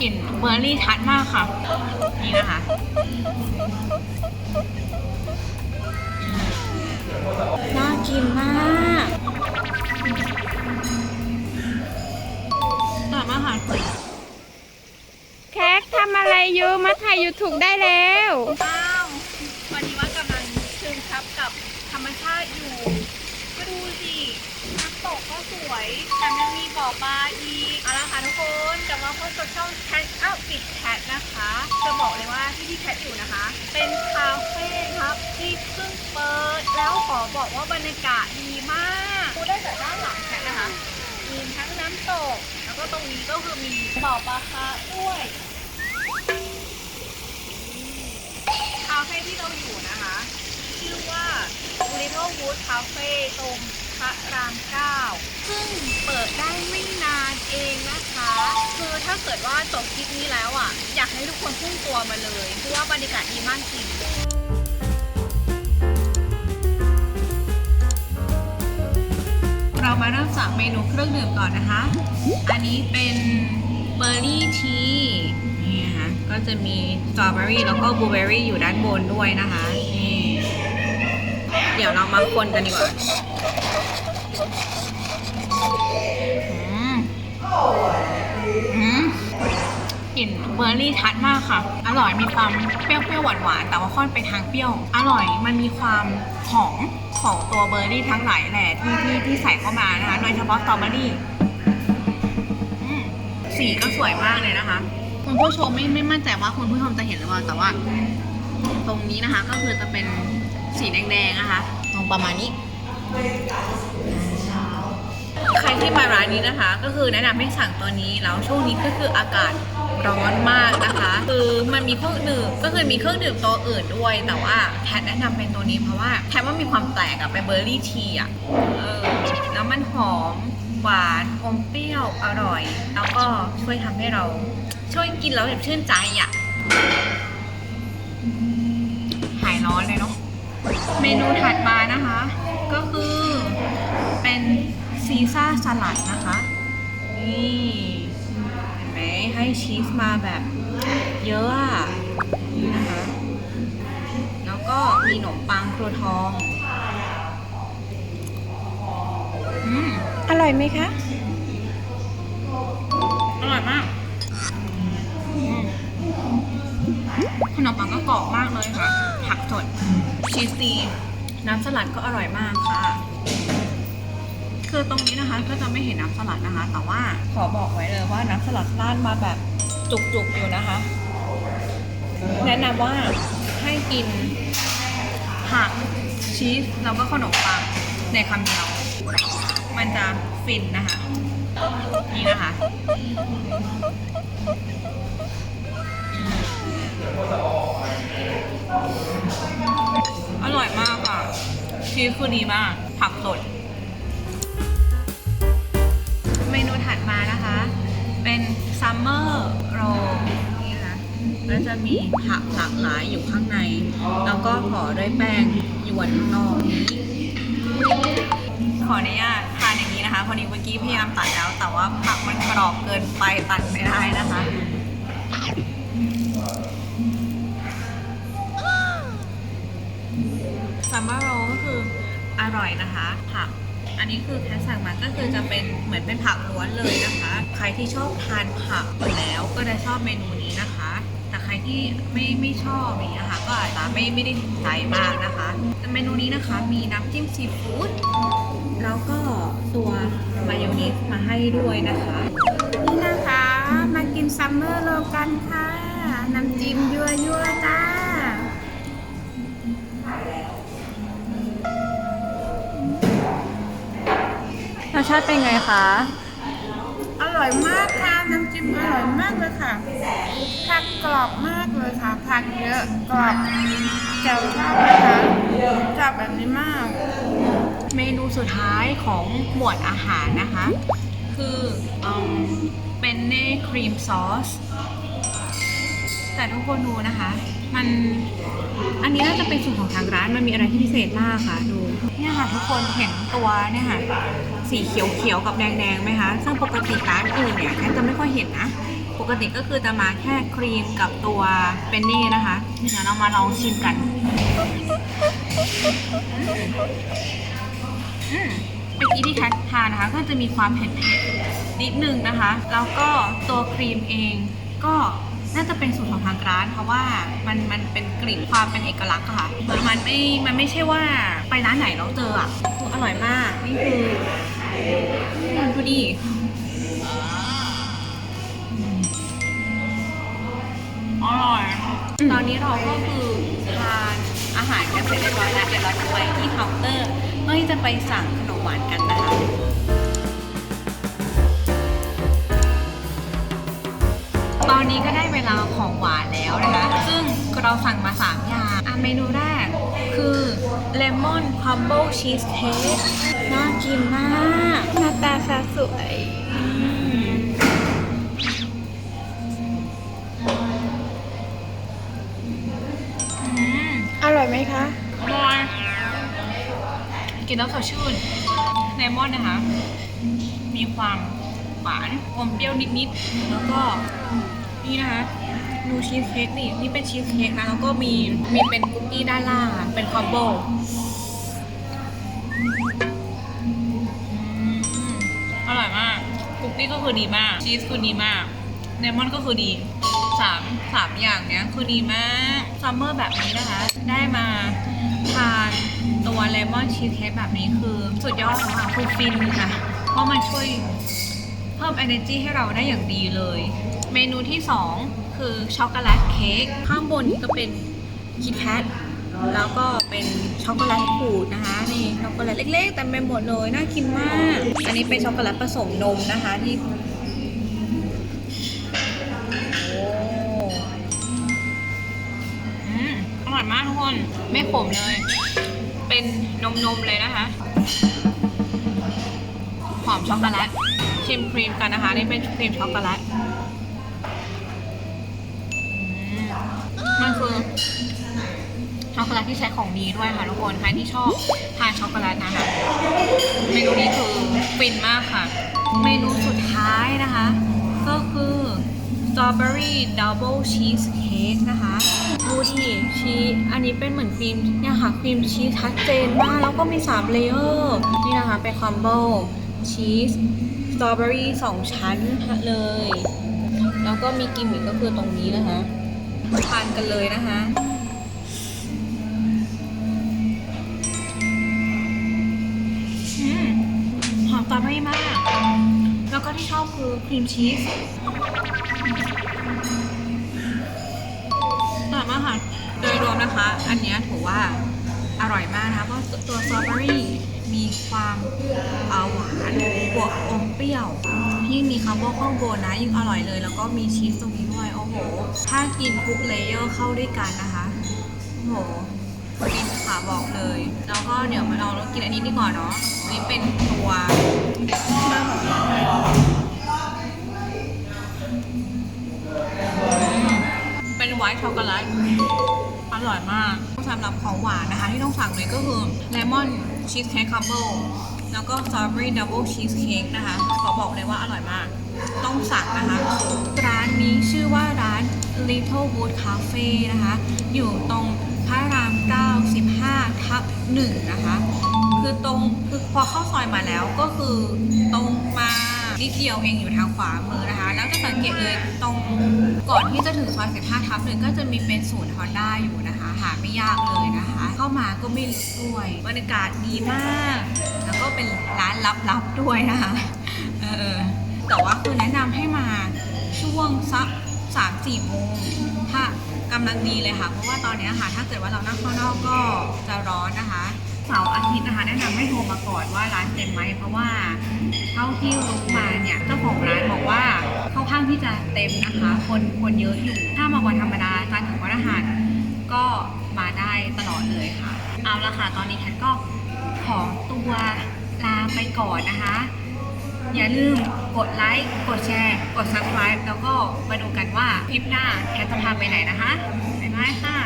กลิ่นเบอร์รี่ชัดมากค่ะ นี่นะคะ น่ากินมากอร่อยมากค่ะแคกทำอะไรอยู่มาถ่ายยูทูบได้แล้วว้าววันนี้ว่ากำลังซึมซับกับธรรมชาติอยู่ ก็ดูสิน้ำตกก็สวยแถมยังมีบ่อปลาอีกเอาละค่ะทุกคนกลับมาพบกับช่อง Cat Out Big Cat นะคะ จะบอกเลยว่าที่ที่แคทอยู่นะคะ เป็นคาเฟ่ครับที่เพิ่งเปิด แล้วขอบอกว่าบรรยากาศดีมากดูได้จากด้านหลังแคทนะคะมีทั้งน้ำตก แล้วก็ตรงนี้ก็คือมีบ่อปลาคาด้วยคาเฟ่ที่เราอยู่นะคะ ชื่อว่า Little Wood Cafe ตรง พระรามเก้าซึ่งเปิดได้ไม่นานเองนะคะ คือถ้าเกิดว่าจบคลิปนี้แล้วอะ อยากให้ทุกคนพุ่งตัวมาเลย เพราะว่าบรรยากาศดีมากจริงเรามาเริ่มจากเมนูเครื่องดื่มก่อนนะคะ อันนี้เป็นเบอร์รี่ทีนี่นะคะก็จะมีสตรอเบอรี่แล้วก็บลูเบอรี่อยู่ด้านบนด้วยนะคะ นี่ เดี๋ยวเรามาคนกันดีกว่า กลิ่นเบอร์รี่ชัดมากค่ะ อร่อยมีความเปรี้ยวๆหวานๆแต่ว่าค่อนไปทางเปรี้ยว อร่อยมันมีความหอมของตัวเบอร์รี่ทั้งหลายแหละที่ที่ที่ใส่เข้ามานะคะ โดยเฉพาะสตรอเบอร์รี่สีก็สวยมากเลยนะคะ คุณผู้ชมไม่ไม่มั่นใจว่าคุณผู้ชมจะเห็นหรือเปล่าแต่ว่า ตรงนี้นะคะก็คือจะเป็นสีแดงๆนะคะ ตรงประมาณนี้ ใครที่มาร้านนี้นะคะ ก็คือแนะนำให้สั่งตัวนี้แล้วช่วงนี้ก็คืออากาศร้อนมากนะคะ คือมันมีเครื่องดื่มก็คือมีเครื่องดื่มตัวอื่นด้วย แต่ว่าแพทแนะนำเป็นตัวนี้เพราะว่าแพทว่ามีความแปลกอะเป็นเบอร์รี่ทีอะเออแล้วมันหอมหวานอมเปรี้ยวอร่อย แล้วก็ช่วยทำให้เราช่วยกินแล้วแบบชื่นใจอะหายร้อนเลยเนาะเมนูถัดมานะคะ ก็คือ ซีซ่าสลัดนะคะ นี่เห็นไหมให้ชีสมาแบบเยอะอะนี่นะคะ แล้วก็มีขนมปังครัวทองอืมอร่อยไหมคะ อร่อยมากอืมขนมปังก็กรอบมากเลยค่ะ ผักสดชีสดีน้ำสลัดก็อร่อยมากค่ะ คือตรงนี้นะคะก็จะไม่เห็นน้ำสลัดนะคะ แต่ว่าขอบอกไว้เลยว่าน้ำสลัดราดมาแบบจุกๆอยู่นะคะ แนะนำว่าให้กินผักชีสแล้วก็ขนมปังในคำเดียว มันจะฟินนะคะ นี่นะคะ อร่อยมากค่ะชีสคือดีมาก ผักสด จะมีผักหลากหลายอยู่ข้างใน แล้วก็ห่อด้วยแป้งยวนข้างนอกนี้ขออนุญาตทานอย่างนี้นะคะพอดีเมื่อกี้พยายามตัดแล้ว แต่ว่าผักมันกรอบเกินไปตัดไม่ได้นะคะซัมเมอร์โรก็คืออร่อยนะคะผักอันนี้คือแค่สั่งมาก็คือจะเป็นเหมือนเป็นผักล้วนเลยนะคะ ใครที่ชอบทานผักอยู่แล้วก็จะชอบเมนูนี้นะคะ ครที่ไม่ไม่ชอบอย่างเงี้ยค่ะก็อาจจะไม่ไม่ได้ถูกใจมากนะคะแต่เมนูนี้นะคะมีน้ำจิ้มซีฟู้ดแล้วก็ตัวมายองเนสมาให้ด้วยนะคะนี่นะคะมากินซัมเมอร์โลกันค่ะน้ำจิ้มยั่วยั่วๆจ้ารสชาติเป็นไงคะอ ร่อยมากค่ะน้ำจิ้มอร่อยมากเลยค่ะผักกรอบมากเลยค่ะผักเยอะกรอบแจ่วชอบนะคะชอบแบบนี้มาก เมนูสุดท้ายของหมวดอาหารนะคะ คืออืมเป็นเน่ครีมซอส แต่ทุกคนดูนะคะ มัน อันนี้น่าจะเป็นสูตรของทางร้าน มันมีอะไรที่พิเศษมากค่ะดู เนี่ยค่ะทุกคนเห็นตัวเนี่ยค่ะ สีเขียวๆกับแดงๆไหมคะ ซึ่งปกติร้านอื่นเนี่ยแค่จะไม่ค่อยเห็นนะ ปกติก็คือจะมาแค่ครีมกับตัวเบนเน่นะคะ เดี๋ยวเรามาลองชิมกัน อืมเมื่อกี้ที่แคททานนะคะ ก็จะมีความเผ็ดๆนิดนึงนะคะ แล้วก็ตัวครีมเองก็ น่าจะเป็นสูตรของทางร้าน เพราะว่ามันมันเป็นกลิ่นความเป็นเอกลักษณ์อะค่ะมันไม่มันไม่ใช่ว่าไปร้านไหนแล้วเจออะอร่อยมากนี่คือมันดูดีอร่อย ตอนนี้เราก็คือทานอาหารกันเสร็จเรียบร้อยแล้วเดี๋ยวเราจะไปที่เคาน์เตอร์เพื่อที่จะไปสั่งขนมหวานกันนะคะ เวลาของหวานแล้วนะคะ ซึ่งเราสั่งมา 3 อย่างอะเมนูแรกคือเลมอนคัมเบิลชีสเค้กน่ากินมากหน้าตาสสวยอืมอืมอร่อยไหมคะอร่อยกินแล้วสดชื่นเลมอนนะคะ มีความหวานอมเปรี้ยวนิดๆ แล้วก็ นี่นะคะดูชีสเค้กนี่นี่เป็นชีสเค้กนะแล้วก็มีมีเป็นคุกกี้ด้านล่างเป็นคอมโบอร่อยมากคุกกี้ก็คือดีมาก ชีสคือดีมากเลมอนก็คือดีสามสามอย่างเนี้ยคือดีมากซัมเมอร์แบบนี้นะคะ ได้มาทานตัวเลมอนชีสเค้กแบบนี้คือสุดยอดค่ะคือฟินค่ะ เพราะมันช่วย เพิ่ม energy ให้เราได้อย่างดีเลย เมนูที่ 2 คือช็อกโกแลตเค้กข้างบนก็เป็นคิดแคทแล้วก็เป็นช็อกโกแลตขูดนะคะนี่ช็อกโกแลตเล็กๆเต็มไปหมดเลยน่ากินมาก อันนี้เป็นช็อกโกแลตผสมนมนะคะที่โอ้อืมอร่อยมากทุกคนไม่ขมเลย เป็นนมๆเลยนะคะ หอมช็อกโกแลต ชิมครีมกันนะคะ นี่เป็นครีมช็อกโกแลตมันคือช็อกโกแลตที่ใช้ของดีด้วยค่ะทุกคน ใครที่ชอบทานช็อกโกแลตนะคะ เมนูนี้คือฟินมากค่ะ เมนูสุดท้ายนะคะ ก็คือ strawberry double cheese cake นะคะดูดิชีสอันนี้เป็นเหมือนครีมเนี่ยค่ะครีมชีสชัดเจนมาก แล้วก็มี3เลเยอร์นี่นะคะเป็นคอมโบชีส ตรอเบอรี่สองชั้นเลย แล้วก็มีกิมมิคก็คือตรงนี้นะคะทานกันเลยนะคะหอมตรอเบอรี่มาก แล้วก็ที่ชอบคือครีมชีสอร่อมากค่ะโดยรวมนะคะ อันเนี้ยถือว่าอร่อยมากนะคะเพราะตัวสตรอเบอรี่ มีความเอ่อหวานบวกอมเปรี้ยวยิ่งมีคัมโบข้างบนนะยิ่งอร่อยเลย แล้วก็มีชีสตรงนี้ด้วยโอ้โห ถ้ากินทุกเลเยอร์เข้าด้วยกันนะคะโอ้โหฟินค่ะบอกเลย แล้วก็เดี๋ยวมาลองกินอันนี้ดีกว่าเนาะอันนี้เป็นตัวเป็นไวท์ช็อกโกแลต ร่อยมากสำหรับของหวานนะคะ ที่ต้องสั่งเลยก็คือเลมอนชีสเค้กคัมเบิลแล้วก็สตรอเบอรี่ดับเบิลชีสเค้กนะคะ ขอบอกเลยว่าอร่อยมาก ต้องสั่งนะคะ ร้านนี้ชื่อว่าร้าน Little Wood Cafe นะคะ อยู่ตรงพระราม9 15ทับ1นะคะ คือตรงคือพอเข้าซอยมาแล้วก็คือตรงมา นิดเดียวเองอยู่ทางขวามือนะคะ แล้วจะสังเกตเลยตรงก่อนที่จะถึงซอย15ทับหนึ่งก็จะมีเป็นศูนย์ฮอนด้าอยู่นะคะ หาไม่ยากเลยนะคะ เข้ามาก็ไม่ลึกด้วยบรรยากาศดีมาก แล้วก็เป็นร้านลับๆด้วยนะคะเออแต่ว่าคือแนะนำให้มาช่วงสักสามสี่โมงถ้ากำลังดีเลยค่ะ เพราะว่าตอนนี้ค่ะ ถ้าเกิดว่าเรานั่งข้างนอกก็จะร้อนนะคะ เสาร์อาทิตย์นะคะแนะนำให้โทรมาก่อนว่าร้านเต็มไหมเพราะว่าเท่าที่รู้มาเนี่ยเจ้าของร้านบอกว่าค่อนข้างที่จะเต็มนะคะ คนคนเยอะอยู่ ถ้ามาวันธรรมดาจันทร์ถึงวันอาหารก็มาได้ตลอดเลยค่ะ เอาละค่ะ ตอนนี้แคทก็ขอตัวลาไปก่อนนะคะ อย่าลืมกดไลค์กดแชร์ กด subscribe แล้วก็มาดูกันว่าคลิปหน้าแคทจะพาไปไหนนะคะบ๊ายบายค่ะ